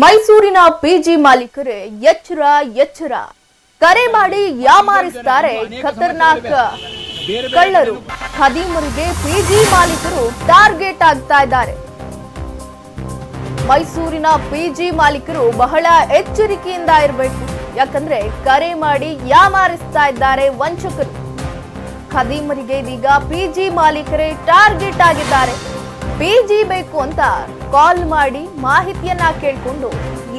ಮೈಸೂರಿನ ಪಿಜಿ ಮಾಲೀಕರೇ, ಎಚ್ಚರ ಎಚ್ಚರ. ಕರೆ ಮಾಡಿ ಯಾಮಾರಿಸ್ತಾರೆ ಖತರ್ನಾಕ್ ಕಳ್ಳರು. ಖದೀಮರಿಗೆ ಪಿಜಿ ಮಾಲೀಕರು ಟಾರ್ಗೆಟ್ ಆಗ್ತಾ ಇದ್ದಾರೆ. ಮೈಸೂರಿನ ಪಿಜಿ ಮಾಲೀಕರು ಬಹಳ ಎಚ್ಚರಿಕೆಯಿಂದ ಇರಬೇಕು. ಯಾಕಂದ್ರೆ ಕರೆ ಮಾಡಿ ಯಾಮಾರಿಸ್ತಾ ಇದ್ದಾರೆ ವಂಚಕರು. ಖದೀಮರಿಗೆ ಇದೀಗ ಪಿಜಿ ಮಾಲೀಕರೇ ಟಾರ್ಗೆಟ್ ಆಗಿದ್ದಾರೆ. ಪಿಜಿ ಬೇಕು ಅಂತ ಕಾಲ್ ಮಾಡಿ ಮಾಹಿತಿಯನ್ನ ಕೇಳಿಕೊಂಡು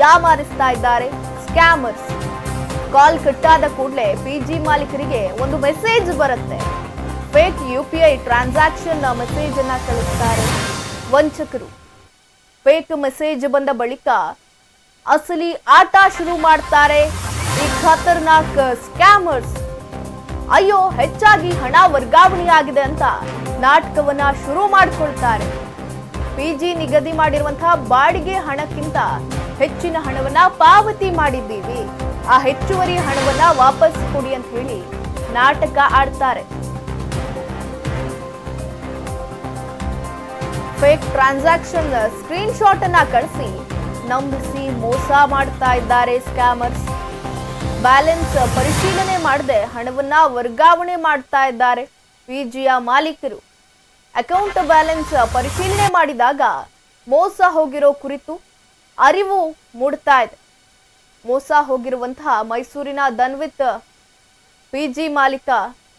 ಯಾಮಾರಿಸ್ತಾ ಇದ್ದಾರೆ ಸ್ಕ್ಯಾಮರ್ಸ್. ಕಾಲ್ ಕಟ್ಟಾದ ಕೂಡಲೇ ಪಿಜಿ ಮಾಲೀಕರಿಗೆ ಒಂದು ಮೆಸೇಜ್ ಬರುತ್ತೆ. Fake U P I transaction message ಅನ್ನ ಕಳಿಸ್ತಾರೆ ವಂಚಕರು. ಫೇಕ್ ಮೆಸೇಜ್ ಬಂದ ಬಳಿಕ ಅಸಲಿ ಆಟ ಶುರು ಮಾಡ್ತಾರೆ ಈ ಖತರ್ನಾಕ್ ಸ್ಕ್ಯಾಮರ್ಸ್. ಅಯ್ಯೋ, ಹೆಚ್ಚಾಗಿ ಹಣ ವರ್ಗಾವಣೆಯಾಗಿದೆ ಅಂತ ನಾಟಕವನ್ನ ಶುರು ಮಾಡ್ಕೊಳ್ತಾರೆ. ಪಿಜಿ ನಿಗದಿ ಮಾಡಿರುವಂತಹ ಬಾಡಿಗೆ ಹಣಕ್ಕಿಂತ ಹೆಚ್ಚಿನ ಹಣವನ್ನ ಪಾವತಿ ಮಾಡಿದ್ದೀವಿ. ಆ ಹೆಚ್ಚುವರಿ ಹಣವನ್ನ ವಾಪಸ್ ಕೊಡಿ ಅಂತ ಹೇಳಿ ನಾಟಕ ಆಡ್ತಾರೆ. ಫೇಕ್ ಟ್ರಾನ್ಸಾಕ್ಷನ್ ಸ್ಕ್ರೀನ್ ಶಾಟ್ ಅನ್ನ ಕಳಿಸಿ ನಂಬಿಸಿ ಮೋಸ ಮಾಡ್ತಾ ಇದ್ದಾರೆ ಸ್ಕ್ಯಾಮರ್ಸ್. ಬ್ಯಾಲೆನ್ಸ್ ಪರಿಶೀಲನೆ ಮಾಡದೆ ಹಣವನ್ನ ವರ್ಗಾವಣೆ ಮಾಡ್ತಾ ಇದ್ದಾರೆ. ಪಿಜಿಯ ಮಾಲೀಕರು. ಅಕೌಂಟ್ ಬ್ಯಾಲೆನ್ಸ್ ಪರಿಶೀಲನೆ ಮಾಡಿದಾಗ ಮೋಸ ಹೋಗಿರೋ ಕುರಿತು ಅರಿವು ಮೂಡ್ತಾ ಇದೆ. ಮೋಸ ಹೋಗಿರುವಂತಹ ಮೈಸೂರಿನ ದನ್ವಿತ್ ಪಿಜಿ ಮಾಲೀಕ